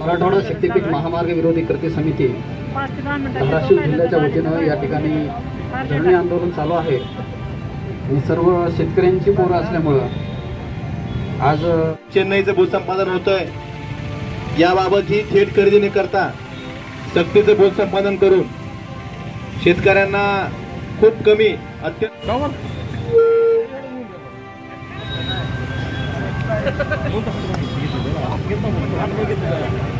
मराठवाडा शक्तीपीठ महामार्ग विरोधी कृती समिती धाराशिव जिल्ह्याच्या वतीनं या ठिकाणी धरणे आंदोलन चालू आहे. आणि सर्व शेतकऱ्यांची पोरं असल्यामुळं आज चेन्नईचं भूसंपादन होतंय. याबाबत ही थेट खरेदी न करता सक्तीचं भूसंपादन करून शेतकऱ्यांना खूप कमी अत्यंत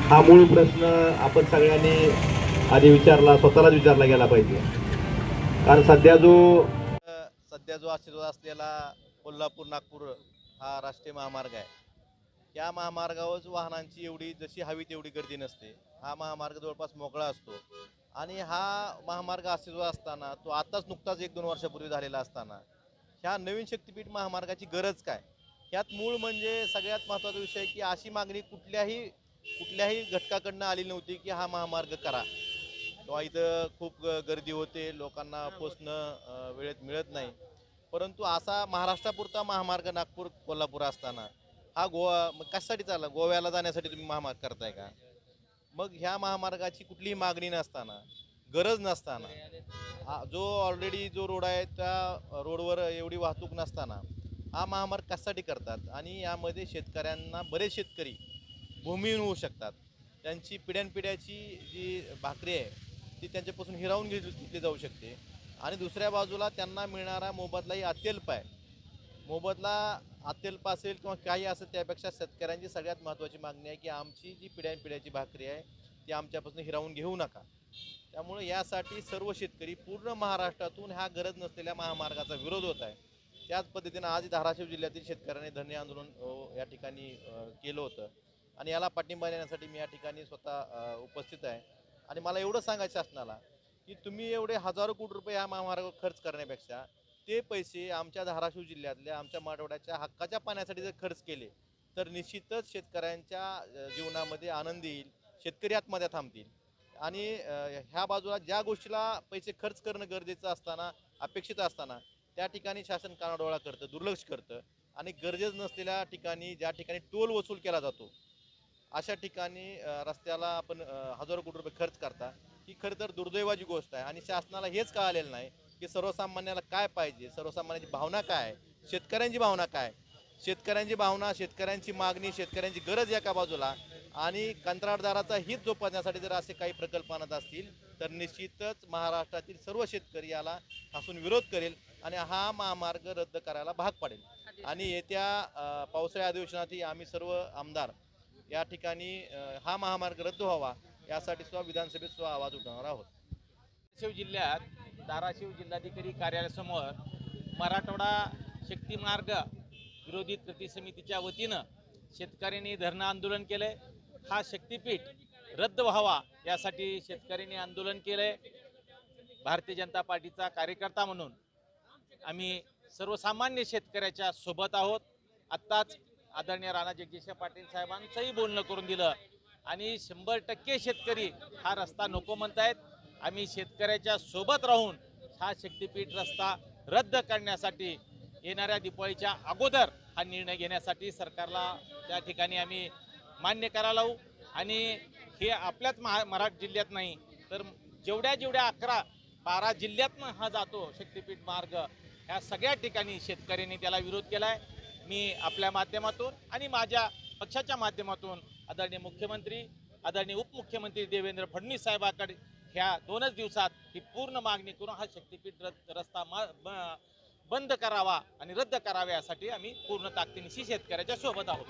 हा मूळ प्रश्न आपण सगळ्यांनी आधी विचारला स्वतःलाच विचारला गेला पाहिजे. कारण सध्या जो सध्या जो आशीर्वाद असलेला कोल्हापूर नागपूर हा राष्ट्रीय महामार्ग आहे. या महामार्गावर वाहनांची एवढी जशी हवी तेवढी गर्दी नसते. हा महामार्ग जवळपास मोकळा असतो. आणि हा महामार्ग आशीर्वाद असताना तो आताच नुकताच एक दोन वर्षापूर्वी झालेला असताना ह्या नवीन शक्तीपीठ महामार्गाची गरज काय? ह्यात मूळ म्हणजे सगळ्यात महत्त्वाचा विषय की अशी मागणी कुठल्याही कुठल्याही घटकाकडनं आली नव्हती की हा महामार्ग करा. किंवा इथं खूप ग- गर्दी होते लोकांना पोचणं वेळेत मिळत नाही. परंतु असा महाराष्ट्रापुरता महामार्ग नागपूर कोल्हापूर असताना हा गोवा मग कशासाठी चालला? गोव्याला जाण्यासाठी तुम्ही महामार्ग करताय का? मग ह्या महामार्गाची कुठलीही मागणी नसताना गरज नसताना हा जो ऑलरेडी जो रोड आहे त्या रोडवर एवढी वाहतूक नसताना हा महामार्ग कशासाठी करतात? आणि यामध्ये शेतकऱ्यांना बरेच शेतकरी भूमिहीन होऊ शकतात. त्यांची पिढ्यानपिढ्याची जी भाकरी आहे ती त्यांच्यापासून हिरावून घेतली घेतली जाऊ शकते. आणि दुसऱ्या बाजूला त्यांना मिळणारा मोबदलाही अत्यल्प आहे. मोबदला अत्यल्प असेल किंवा काही असेल त्यापेक्षा शेतकऱ्यांची सगळ्यात महत्त्वाची मागणी आहे की आमची जी पिढ्यानपिढ्याची भाकरी आहे ती आमच्यापासून हिरावून घेऊ नका. त्यामुळे यासाठी सर्व शेतकरी पूर्ण महाराष्ट्रातून ह्या गरज नसलेल्या महामार्गाचा विरोध होत आहे. त्याच पद्धतीनं आज धाराशिव जिल्ह्यातील शेतकऱ्यांनी धरणे आंदोलन या ठिकाणी केलं होतं. आणि याला पाठिंबा देण्यासाठी मी या ठिकाणी स्वतः उपस्थित आहे. आणि मला एवढं सांगायचं शासनाला की तुम्ही एवढे हजारो कोटी रुपये या महामार्गावर खर्च करण्यापेक्षा ते पैसे आमच्या धाराशिव जिल्ह्यातल्या आमच्या मराठवाड्याच्या हक्काच्या पाण्यासाठी जर खर्च केले तर निश्चितच शेतकऱ्यांच्या जीवनामध्ये आनंद येईल शेतकरी आत्महत्या थांबतील. आणि ह्या बाजूला ज्या गोष्टीला पैसे खर्च करणं गरजेचं असताना अपेक्षित असताना त्या ठिकाणी शासन कानाडोळा करतं दुर्लक्ष करतं. आणि गरजेचं नसलेल्या ठिकाणी ज्या ठिकाणी टोल वसूल केला जातो अशा ठिकाणी रस्त्याला आपण हजारो कोटी रुपये खर्च करता. ही खरं तर दुर्दैवाची गोष्ट आहे आणि शासनाला हेच कळालेलं नाही की सर्वसामान्याला काय पाहिजे सर्वसामान्याची भावना काय आहे शेतकऱ्यांची भावना काय शेतकऱ्यांची भावना शेतकऱ्यांची मागणी शेतकऱ्यांची गरज एका बाजूला आणि कंत्राटदाराचा हित जोपासण्यासाठी जर असे काही प्रकल्प आणत असतील तर निश्चितच महाराष्ट्रातील सर्व शेतकरी याला ठासून विरोध करेल आणि हा महामार्ग रद्द करायला भाग पडेल. आणि येत्या अ, पावसाळी अधिवेशनातही आम्ही सर्व आमदार या ठिकाणी हा महामार्ग रद्द व्हावा यासाठी सुद्धा विधानसभेत सुद्धा आवाज उठवणार आहोत. धाराशिव जिल्ह्यात धाराशिव जिल्हाधिकारी कार्यालयासमोर मराठवाडा शक्ती मार्ग विरोधी कृती समितीच्या वतीनं शेतकऱ्यांनी धरणं आंदोलन केलंय. हा शक्तीपीठ रद्द व्हावा यासाठी शेतकऱ्यांनी आंदोलन केलंय. भारतीय जनता पार्टीचा कार्यकर्ता म्हणून आम्ही सर्वसामान्य शेतकऱ्याच्या सोबत आहोत. आत्ताच आदरणीय राणा जगदीश पाटील साहेबांचंही बोलणं करून दिलं. आणि शंभर टक्के शेतकरी हा रस्ता नको म्हणतायत. आम्ही शेतकऱ्याच्या सोबत राहून हा शक्तीपीठ रस्ता रद्द करण्यासाठी येणाऱ्या दिपाळीच्या अगोदर हा निर्णय घेण्यासाठी सरकारला त्या ठिकाणी आम्ही मान्य करायला लावू. आणि हे आपल्याच महा मराठ जिल्ह्यात नाही तर जेवढ्या जेवढ्या अकरा बारा जिल्ह्यातनं हा जातो शक्तीपीठ मार्ग ह्या सगळ्या ठिकाणी शेतकऱ्यांनी त्याला विरोध केला आहे मी आपल्या माध्यमातून आणि माझ्या पक्षाच्या माध्यमातून आदरणीय मुख्यमंत्री आदरणीय उपमुख्यमंत्री देवेंद्र फडणवीस साहेबाकडे ह्या दोनच दिवसात ही पूर्ण मागणी करून हा शक्तीपीठ रद- रस्ता ब- बंद करावा आणि रद्द करावा यासाठी आम्ही पूर्ण ताकदीनिशी शेतकऱ्याच्या सोबत आहोत.